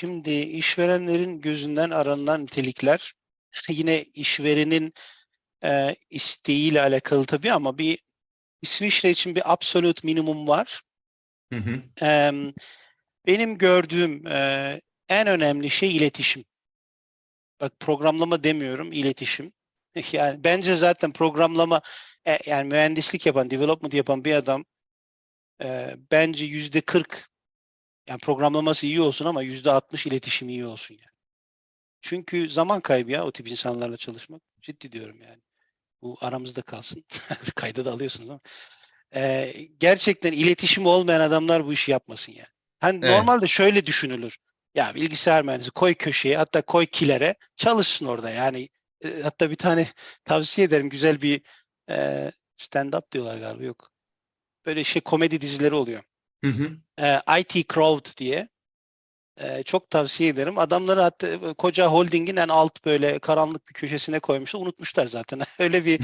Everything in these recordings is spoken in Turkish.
Şimdi işverenlerin gözünden aranılan nitelikler yine işverenin e, isteğiyle alakalı tabii ama bir İsviçre için bir absolute minimum var. Hı hı. Em, benim gördüğüm e, en önemli şey iletişim. Bak programlama demiyorum, iletişim. Yani bence zaten programlama e, yani mühendislik yapan, development yapan bir adam e, bence yüzde 40 yani programlaması iyi olsun ama yüzde 60 iletişim iyi olsun yani. Çünkü zaman kaybı ya o tip insanlarla çalışmak. Ciddi diyorum yani. Bu aramızda kalsın. Kayda da alıyorsunuz ama. Ee, gerçekten iletişimi olmayan adamlar bu işi yapmasın yani. Hani Evet. normalde şöyle düşünülür. Ya bilgisayar mühendisi koy köşeye hatta koy kilere çalışsın orada yani. E, hatta bir tane tavsiye ederim güzel bir e, stand-up diyorlar galiba yok. Böyle şey komedi dizileri oluyor Hı hı. e, IT Crowd diye. E, çok tavsiye ederim. Adamları hatta e, koca holdingin en alt böyle karanlık bir köşesine koymuşlar. Unutmuşlar zaten. Öyle bir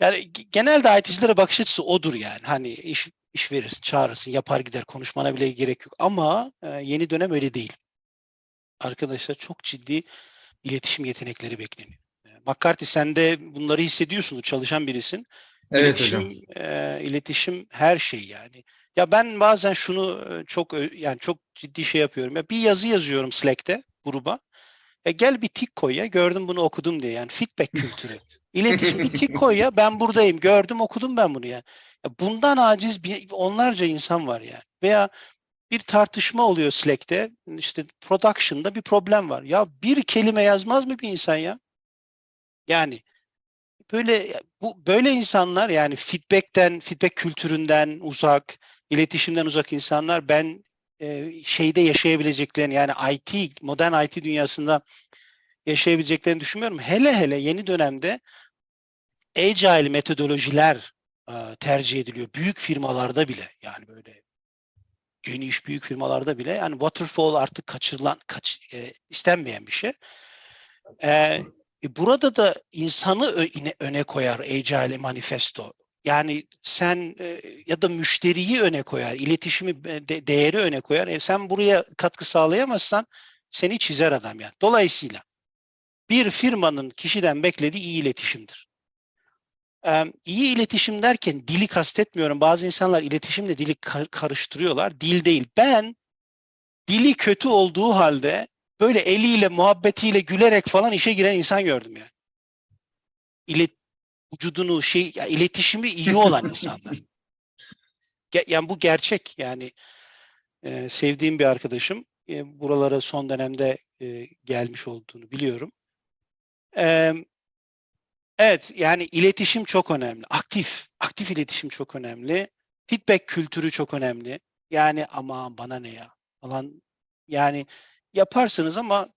yani genelde IT'cilere bakış açısı odur yani. Hani iş, iş verirsin, çağırırsın, yapar gider. Konuşmana bile gerek yok. Ama e, yeni dönem öyle değil. Arkadaşlar çok ciddi iletişim yetenekleri bekleniyor. McCarthy sen de bunları hissediyorsundur. Çalışan birisin. Evet İletişim, hocam. e, iletişim her şey yani. Ya ben bazen şunu e, çok ö- yani çok ciddi şey yapıyorum. Ya bir yazı yazıyorum Slack'te gruba. E gel bir tik koy ya. Gördüm bunu okudum diye. Yani feedback kültürü. İletişim bir tik koy ya. Ben buradayım. Gördüm okudum ben bunu yani. Ya bundan aciz bir, onlarca insan var yani. Veya bir tartışma oluyor Slack'te. İşte production'da bir problem var. Ya bir kelime yazmaz mı bir insan ya? Yani böyle bu böyle insanlar yani feedback'ten, feedback kültüründen uzak, iletişimden uzak insanlar ben e, şeyde yaşayabileceklerini yani IT, modern IT dünyasında yaşayabileceklerini düşünmüyorum. Hele hele yeni dönemde agile metodolojiler e, tercih ediliyor. Büyük firmalarda bile yani böyle geniş büyük firmalarda bile yani waterfall artık kaçırılan, kaç, e, istenmeyen bir şey. E, e, Burada da insanı öne koyar Agile Manifesto. Yani sen e, ya da müşteriyi öne koyar, iletişimi e, de- değeri öne koyar. E, sen buraya katkı sağlayamazsan seni çizer adam yani. Dolayısıyla bir firmanın kişiden beklediği iyi iletişimdir. E, iyi iletişim derken dili kastetmiyorum. Bazı insanlar iletişimle dili kar- karıştırıyorlar. Dil değil. Ben dili kötü olduğu halde böyle eliyle, muhabbetiyle, gülerek falan işe giren insan gördüm yani. İlet vücudunu şey ya iletişimi iyi olan insanlar. Yani bu gerçek yani e, sevdiğim bir arkadaşım e, buralara son dönemde e, gelmiş olduğunu biliyorum. E, evet yani iletişim çok önemli. Aktif, aktif iletişim çok önemli. Feedback kültürü çok önemli. Yani aman bana ne ya falan yani yaparsınız ama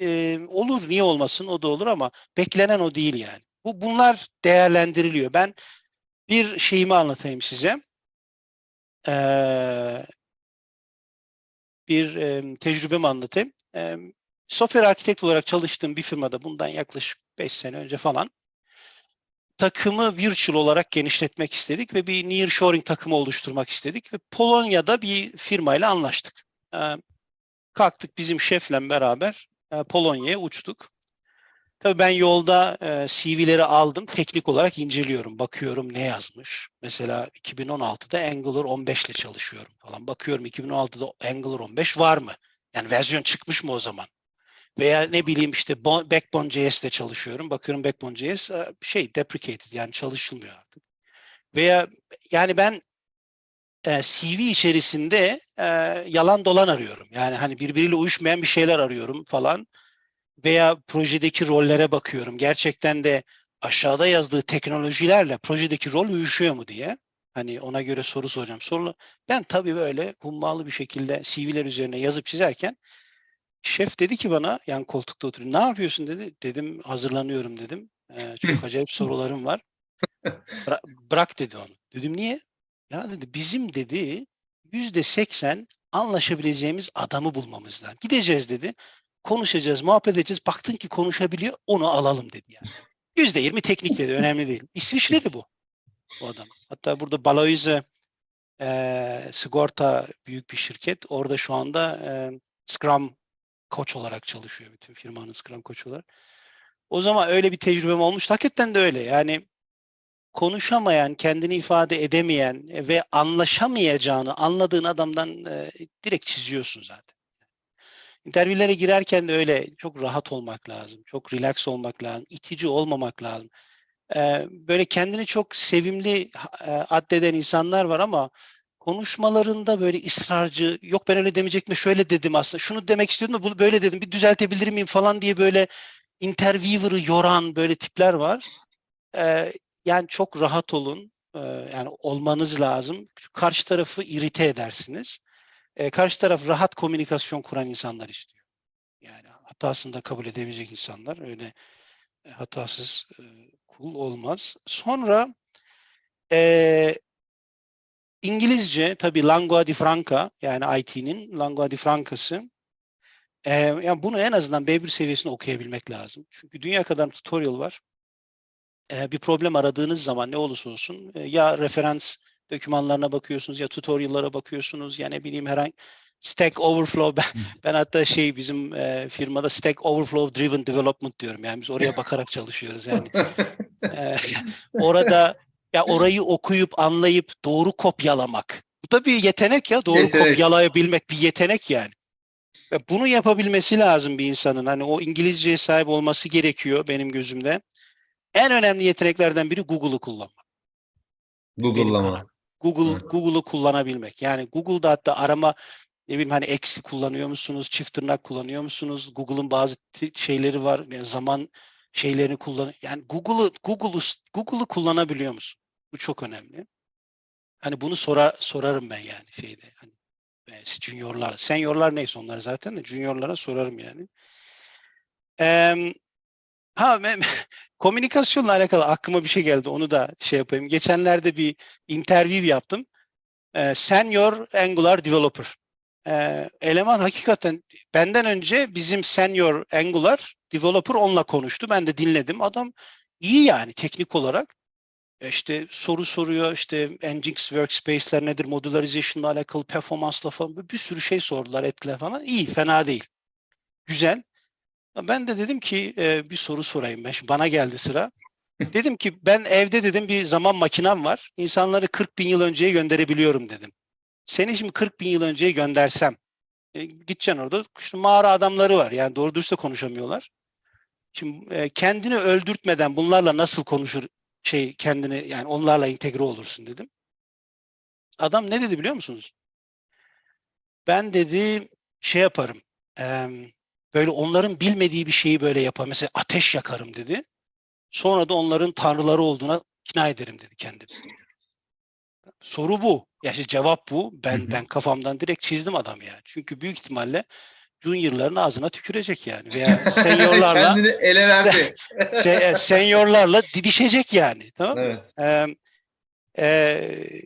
e, olur niye olmasın o da olur ama beklenen o değil yani. Bu bunlar değerlendiriliyor. Ben bir şeyimi anlatayım size. Ee, bir e, tecrübemi anlatayım. E, software arkitekt olarak çalıştığım bir firmada bundan yaklaşık 5 sene önce falan takımı virtual olarak genişletmek istedik ve bir nearshoring takımı oluşturmak istedik ve Polonya'da bir firmayla anlaştık. Ee, kalktık bizim şefle beraber e, Polonya'ya uçtuk. Tabii ben yolda e, CV'leri aldım. Teknik olarak inceliyorum. Bakıyorum ne yazmış. Mesela 2016'da Angular 15 ile çalışıyorum falan. Bakıyorum 2016'da Angular 15 var mı? Yani versiyon çıkmış mı o zaman? Veya ne bileyim işte Bo- Backbone.js ile çalışıyorum. Bakıyorum Backbone.js e, şey deprecated yani çalışılmıyor artık. Veya yani ben e, CV içerisinde e, yalan dolan arıyorum. Yani hani birbiriyle uyuşmayan bir şeyler arıyorum falan veya projedeki rollere bakıyorum. Gerçekten de aşağıda yazdığı teknolojilerle projedeki rol uyuşuyor mu diye. Hani ona göre soru soracağım. Soru ben tabii böyle hummalı bir şekilde CV'ler üzerine yazıp çizerken şef dedi ki bana yan koltukta oturuyor. Ne yapıyorsun dedi. Dedim hazırlanıyorum dedim. "Ee, çok acayip sorularım var. Bıra- bırak dedi onu. Dedim niye? Ya dedi bizim dedi yüzde seksen anlaşabileceğimiz adamı bulmamız lazım. Gideceğiz dedi. Konuşacağız, muhabbet edeceğiz. Baktın ki konuşabiliyor, onu alalım dedi yani. Yüzde yirmi teknik dedi, önemli değil. İsviçreli bu, bu adam. Hatta burada Baloise e, sigorta büyük bir şirket. Orada şu anda e, Scrum koç olarak çalışıyor bütün firmanın Scrum koç olarak. O zaman öyle bir tecrübem olmuş. Hakikaten de öyle. Yani konuşamayan, kendini ifade edemeyen ve anlaşamayacağını anladığın adamdan e, direkt çiziyorsun zaten. İnterviewlere girerken de öyle çok rahat olmak lazım. Çok relax olmak lazım. itici olmamak lazım. Ee, böyle kendini çok sevimli e, addeden insanlar var ama konuşmalarında böyle ısrarcı yok ben öyle demeyecektim şöyle dedim aslında şunu demek istiyordum da bunu böyle dedim bir düzeltebilir miyim falan diye böyle interviewer'ı yoran böyle tipler var. Ee, yani çok rahat olun. Ee, yani olmanız lazım. Karşı tarafı irite edersiniz. Ee, karşı taraf rahat komünikasyon kuran insanlar istiyor. Yani hatasını da kabul edebilecek insanlar. Öyle e, hatasız e, kul olmaz. Sonra e, İngilizce tabii lingua di franca yani IT'nin lingua di francası. E, yani bunu en azından B1 seviyesinde okuyabilmek lazım. Çünkü dünya kadar tutorial var. E, bir problem aradığınız zaman ne olursa olsun e, ya referans dokümanlarına bakıyorsunuz ya tutorial'lara bakıyorsunuz ya ne bileyim herhangi Stack Overflow ben, ben hatta şey bizim e, firmada Stack Overflow Driven Development diyorum. Yani biz oraya bakarak çalışıyoruz yani. E, orada ya orayı okuyup anlayıp doğru kopyalamak. Bu da bir yetenek ya. Doğru Yetenek. kopyalayabilmek bir yetenek yani. Ve bunu yapabilmesi lazım bir insanın. Hani o İngilizceye sahip olması gerekiyor benim gözümde. En önemli yeteneklerden biri Google'u kullanmak. Google'lama. Google Evet. Google'u kullanabilmek. Yani Google'da hatta arama ne bileyim hani eksi kullanıyor musunuz, çift tırnak kullanıyor musunuz? Google'ın bazı şeyleri var. Yani zaman şeylerini kullan. Yani Google'ı Google'u Google'u kullanabiliyor musun? Bu çok önemli. Hani bunu sorar sorarım ben yani şeyde. Hani e, juniorlar, seniorlar neyse onlar zaten de juniorlara sorarım yani. Em, ha komünikasyonla alakalı aklıma bir şey geldi. Onu da şey yapayım. Geçenlerde bir interview yaptım. Ee, senior Angular developer. Ee, eleman hakikaten benden önce bizim senior Angular developer onunla konuştu. Ben de dinledim. Adam iyi yani teknik olarak. E İşte soru soruyor işte Nginx workspace'ler nedir, modularization'la alakalı, performansla falan bir sürü şey sordular etkiler falan. İyi, fena değil. Güzel. Ben de dedim ki e, bir soru sorayım ben. Şimdi bana geldi sıra. Dedim ki ben evde dedim bir zaman makinem var. İnsanları 40 bin yıl önceye gönderebiliyorum dedim. Seni şimdi 40 bin yıl önceye göndersem e, gideceksin orada işte mağara adamları var. Yani doğru dürüst de konuşamıyorlar. Şimdi e, kendini öldürtmeden bunlarla nasıl konuşur şey kendini yani onlarla entegre olursun dedim. Adam ne dedi biliyor musunuz? Ben dedi şey yaparım. em, böyle onların bilmediği bir şeyi böyle yapar. Mesela ateş yakarım dedi. Sonra da onların tanrıları olduğuna ikna ederim dedi kendimi. Soru bu. Ya işte cevap bu. Ben Hı hı. ben kafamdan direkt çizdim adam yani. Çünkü büyük ihtimalle juniorların ağzına tükürecek yani. Veya seniorlarla Kendini ele verdi. se- seniorlarla didişecek yani. Tamam mı? evet. Eee,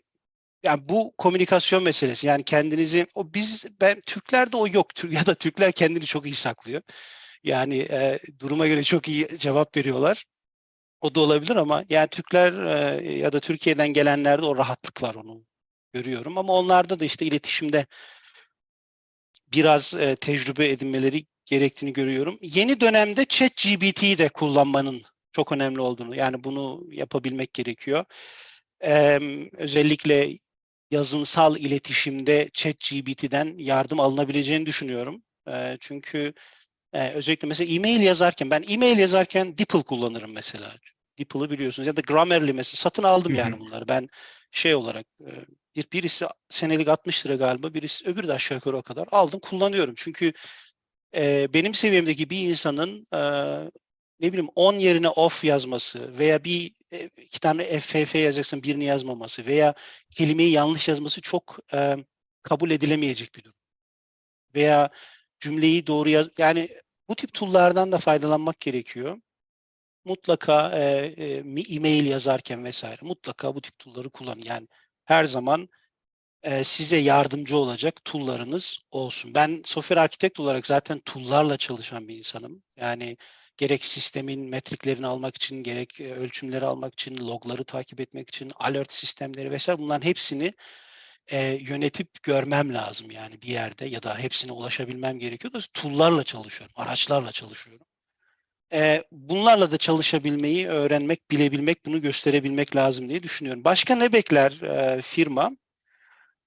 yani bu komünikasyon meselesi. Yani kendinizi o biz ben Türklerde o yok ya da Türkler kendini çok iyi saklıyor. Yani eee, duruma göre çok iyi cevap veriyorlar. O da olabilir ama yani Türkler eee, ya da Türkiye'den gelenlerde o rahatlık var onu görüyorum ama onlarda da işte iletişimde biraz eee, tecrübe edinmeleri gerektiğini görüyorum. Yeni dönemde ChatGPT'yi de kullanmanın çok önemli olduğunu yani bunu yapabilmek gerekiyor. Em, özellikle yazınsal iletişimde ChatGPT'den yardım alınabileceğini düşünüyorum. Eee, çünkü eee, özellikle mesela e-mail yazarken ben e-mail yazarken DeepL kullanırım mesela. DeepL'ı biliyorsunuz ya da Grammarly mesela satın aldım Hı hı. yani bunları. Ben şey olarak eee, bir birisi senelik 60 lira galiba, birisi öbürü de aşağı yukarı o kadar aldım kullanıyorum. Çünkü eee, benim seviyemdeki bir insanın eee, ne bileyim 10 yerine off yazması veya bir e, iki tane FF yazacaksın birini yazmaması veya kelimeyi yanlış yazması çok e, kabul edilemeyecek bir durum. Veya cümleyi doğru yaz yani bu tip tool'lardan da faydalanmak gerekiyor. Mutlaka e, e, e-mail yazarken vesaire mutlaka bu tip tool'ları kullanın. Yani her zaman e, size yardımcı olacak tool'larınız olsun. Ben software architect olarak zaten tool'larla çalışan bir insanım. Yani gerek sistemin metriklerini almak için, gerek e, ölçümleri almak için, logları takip etmek için, alert sistemleri vesaire bunların hepsini e, yönetip görmem lazım yani bir yerde ya da hepsine ulaşabilmem gerekiyor da tool'larla çalışıyorum, araçlarla çalışıyorum. E, bunlarla da çalışabilmeyi öğrenmek, bilebilmek, bunu gösterebilmek lazım diye düşünüyorum. Başka ne bekler e, firma?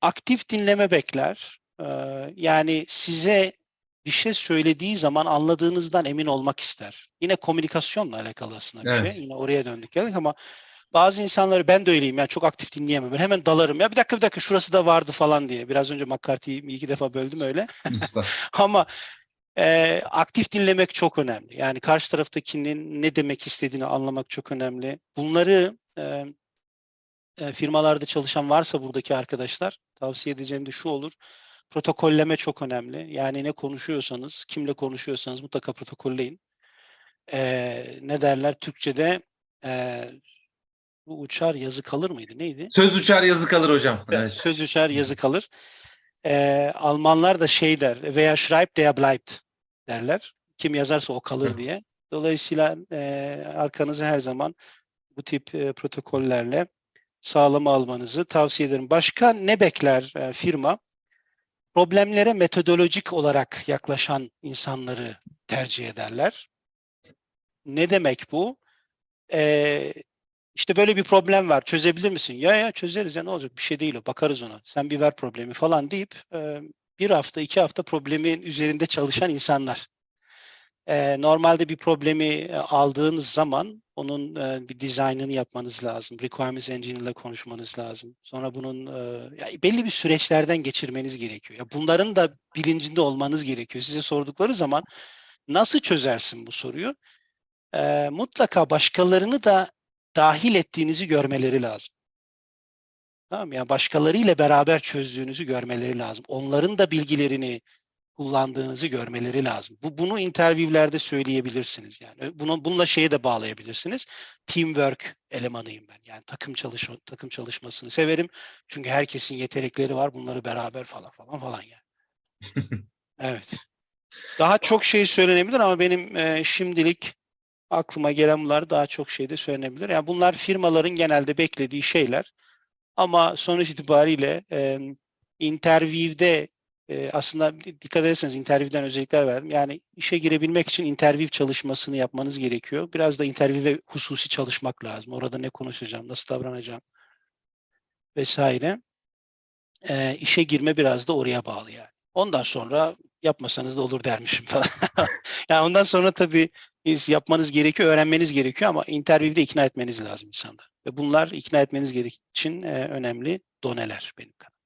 Aktif dinleme bekler. E, yani size bir şey söylediği zaman anladığınızdan emin olmak ister. Yine komünikasyonla alakalı aslında bir Evet. şey. Yine oraya döndük geldik ama bazı insanları ben de öyleyim yani çok aktif dinleyemem. Böyle hemen dalarım. Ya bir dakika bir dakika şurası da vardı falan diye. Biraz önce McCarthy'yi iki defa böldüm öyle. Ama e, aktif dinlemek çok önemli. Yani karşı taraftakinin ne demek istediğini anlamak çok önemli. Bunları e, e, firmalarda çalışan varsa buradaki arkadaşlar tavsiye edeceğim de şu olur. Protokolleme çok önemli. Yani ne konuşuyorsanız, kimle konuşuyorsanız mutlaka protokolleyin. E, ne derler Türkçe'de e, bu uçar yazı kalır mıydı? Neydi? Söz uçar yazı kalır hocam. Evet. Söz uçar yazı kalır. Ee, Almanlar da şey der. Veya schreibt der bleibt derler. Kim yazarsa o kalır diye. Dolayısıyla e, arkanızı her zaman bu tip e, protokollerle sağlama almanızı tavsiye ederim. Başka ne bekler e, firma? Problemlere metodolojik olarak yaklaşan insanları tercih ederler. Ne demek bu? Ee, işte böyle bir problem var. Çözebilir misin? Ya ya çözeriz ya ne olacak? Bir şey değil o. Bakarız ona. Sen bir ver problemi falan deyip e, bir hafta iki hafta problemin üzerinde çalışan insanlar. E, normalde bir problemi e, aldığınız zaman onun e, bir dizaynını yapmanız lazım. Requirements Engine ile konuşmanız lazım. Sonra bunun e, ya belli bir süreçlerden geçirmeniz gerekiyor. Ya bunların da bilincinde olmanız gerekiyor. Size sordukları zaman nasıl çözersin bu soruyu? Mutlaka başkalarını da dahil ettiğinizi görmeleri lazım. Tamam mı? Yani başkalarıyla beraber çözdüğünüzü görmeleri lazım. Onların da bilgilerini kullandığınızı görmeleri lazım. Bu bunu interview'lerde söyleyebilirsiniz yani. Bunu bununla şeye de bağlayabilirsiniz. Teamwork elemanıyım ben. Yani takım çalışma takım çalışmasını severim. Çünkü herkesin yetenekleri var. Bunları beraber falan falan falan yani. evet. Daha çok şey söylenebilir ama benim e, şimdilik aklıma gelen bunlar daha çok şey de söylenebilir. Yani bunlar firmaların genelde beklediği şeyler. Ama sonuç itibariyle e, interview'de e, aslında dikkat ederseniz interview'den özellikler verdim. Yani işe girebilmek için interview çalışmasını yapmanız gerekiyor. Biraz da interview'e hususi çalışmak lazım. Orada ne konuşacağım, nasıl davranacağım vesaire. E, işe girme biraz da oraya bağlı yani. Ondan sonra yapmasanız da olur dermişim falan. yani ondan sonra tabii biz yapmanız gerekiyor, öğrenmeniz gerekiyor ama interview'de ikna etmeniz lazım insanları. Ve bunlar ikna etmeniz gerek için e, önemli doneler benim kanaatim.